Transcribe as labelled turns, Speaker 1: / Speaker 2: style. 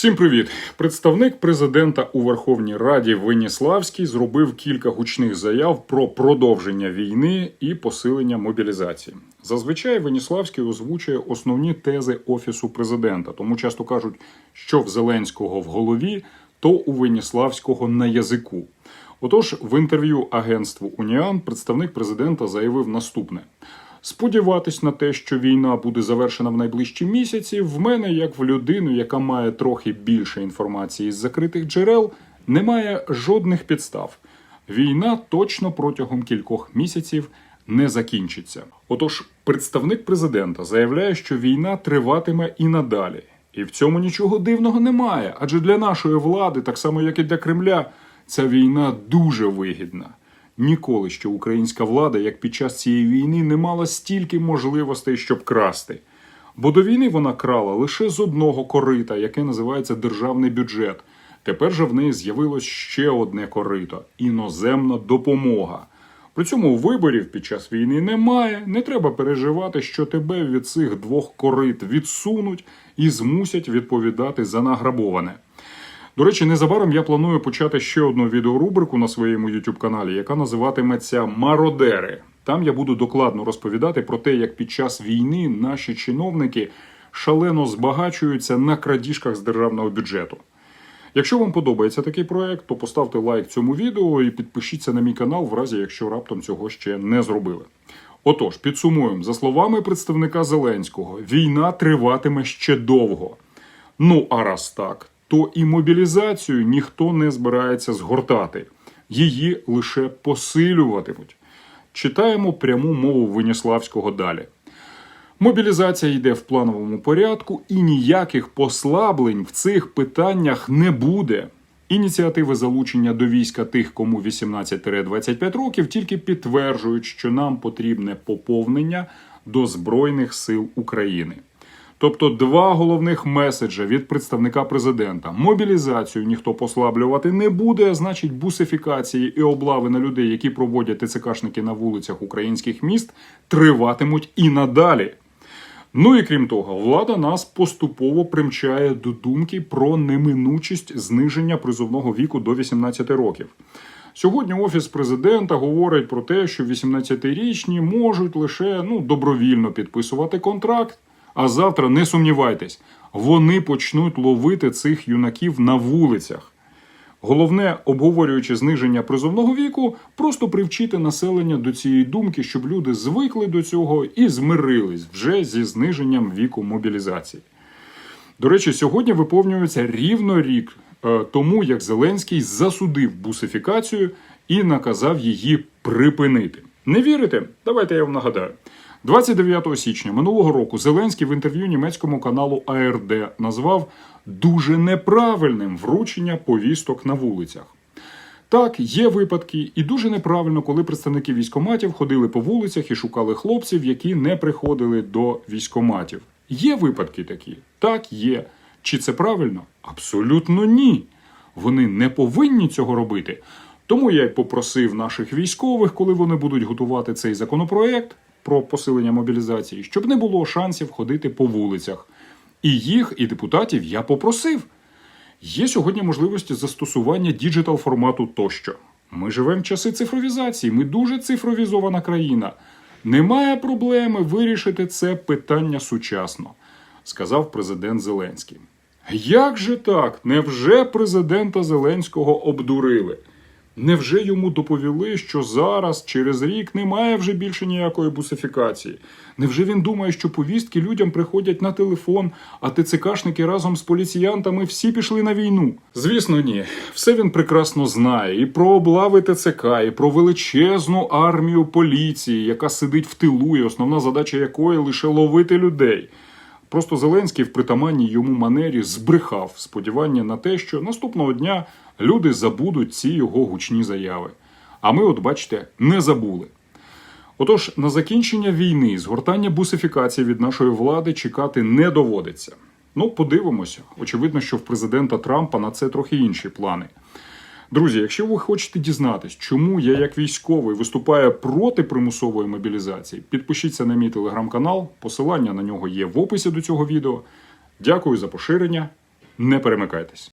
Speaker 1: Всім привіт! Представник президента у Верховній Раді Веніславський зробив кілька гучних заяв про продовження війни і посилення мобілізації. Зазвичай Веніславський озвучує основні тези офісу президента, тому часто кажуть, що в Зеленського в голові, то у Веніславського на язику. Отож, в інтерв'ю агентству Уніан представник президента заявив наступне. Сподіватись на те, що війна буде завершена в найближчі місяці, в мене, як в людину, яка має трохи більше інформації з закритих джерел, немає жодних підстав. Війна точно протягом кількох місяців не закінчиться. Отож, представник президента заявляє, що війна триватиме і надалі. І в цьому нічого дивного немає, адже для нашої влади, так само як і для Кремля, ця війна дуже вигідна. Ніколи ще українська влада, як під час цієї війни, не мала стільки можливостей, щоб красти. Бо до війни вона крала лише з одного корита, яке називається державний бюджет. Тепер же в неї з'явилось ще одне корито іноземна допомога. При цьому виборів під час війни немає. Не треба переживати, що тебе від цих двох корит відсунуть і змусять відповідати за награбоване. До речі, незабаром я планую почати ще одну відеорубрику на своєму youtube каналі, яка називатиметься Мародери. Там я буду докладно розповідати про те, як під час війни наші чиновники шалено збагачуються на крадіжках з державного бюджету. Якщо вам подобається такий проект, то поставте лайк цьому відео і підпишіться на мій канал, в разі якщо раптом цього ще не зробили. Отож, підсумуємо, за словами представника Зеленського, війна триватиме ще довго. Ну, а раз так, то і мобілізацію ніхто не збирається згортати, її лише посилюватимуть. Читаємо пряму мову Веніславського далі. Мобілізація йде в плановому порядку, і ніяких послаблень в цих питаннях не буде. Ініціативи залучення до війська тих, кому 18-25 років, тільки підтверджують, що нам потрібне поповнення до Збройних сил України. Тобто два головних меседжа від представника президента: мобілізацію ніхто послаблювати не буде, значить, бусифікації і облави на людей, які проводять ТЦКшники на вулицях українських міст, триватимуть і надалі. Ну і крім того, влада нас поступово примчає до думки про неминучість зниження призовного віку до 18 років. Сьогодні офіс президента говорить про те, що 18-річні можуть лише ну добровільно підписувати контракт. А завтра не сумнівайтесь, вони почнуть ловити цих юнаків на вулицях. Головне, обговорюючи зниження призовного віку, просто привчити населення до цієї думки, щоб люди звикли до цього і змирились вже зі зниженням віку мобілізації. До речі, сьогодні виповнюється рівно рік е, тому, як Зеленський засудив бусифікацію і наказав її припинити. Не вірите? Давайте я вам нагадаю. 29 січня минулого року Зеленський в інтерв'ю німецькому каналу АРД назвав дуже неправильним вручення повісток на вулицях. Так, є випадки, і дуже неправильно, коли представники військоматів ходили по вулицях і шукали хлопців, які не приходили до військоматів. Є випадки такі? Так, є. Чи це правильно? Абсолютно ні. Вони не повинні цього робити. Тому я й попросив наших військових, коли вони будуть готувати цей законопроект про посилення мобілізації, щоб не було шансів ходити по вулицях. І їх, і депутатів я попросив. Є сьогодні можливості застосування діджитал формату тощо. Ми живемо в часи цифровізації, ми дуже цифровізована країна. Немає проблеми вирішити це питання сучасно, сказав президент Зеленський. Як же так? Невже президента Зеленського обдурили? Невже йому доповіли, що зараз, через рік, немає вже більше ніякої бусифікації? Невже він думає, що повістки людям приходять на телефон, а ТЦКшники разом з поліціянтами всі пішли на війну? Звісно, ні. Все він прекрасно знає і про облави ТЦК, і про величезну армію поліції, яка сидить в тилу, і основна задача якої лише ловити людей. Просто Зеленський в притаманній йому манері збрехав сподівання на те, що наступного дня люди забудуть ці його гучні заяви. А ми, от бачите, не забули. Отож, на закінчення війни, згортання бусифікації від нашої влади чекати не доводиться. Ну, подивимося. Очевидно, що в президента Трампа на це трохи інші плани. Друзі, якщо ви хочете дізнатись, чому я як військовий виступаю проти примусової мобілізації, підпишіться на мій телеграм-канал. Посилання на нього є в описі до цього відео. Дякую за поширення. Не перемикайтесь.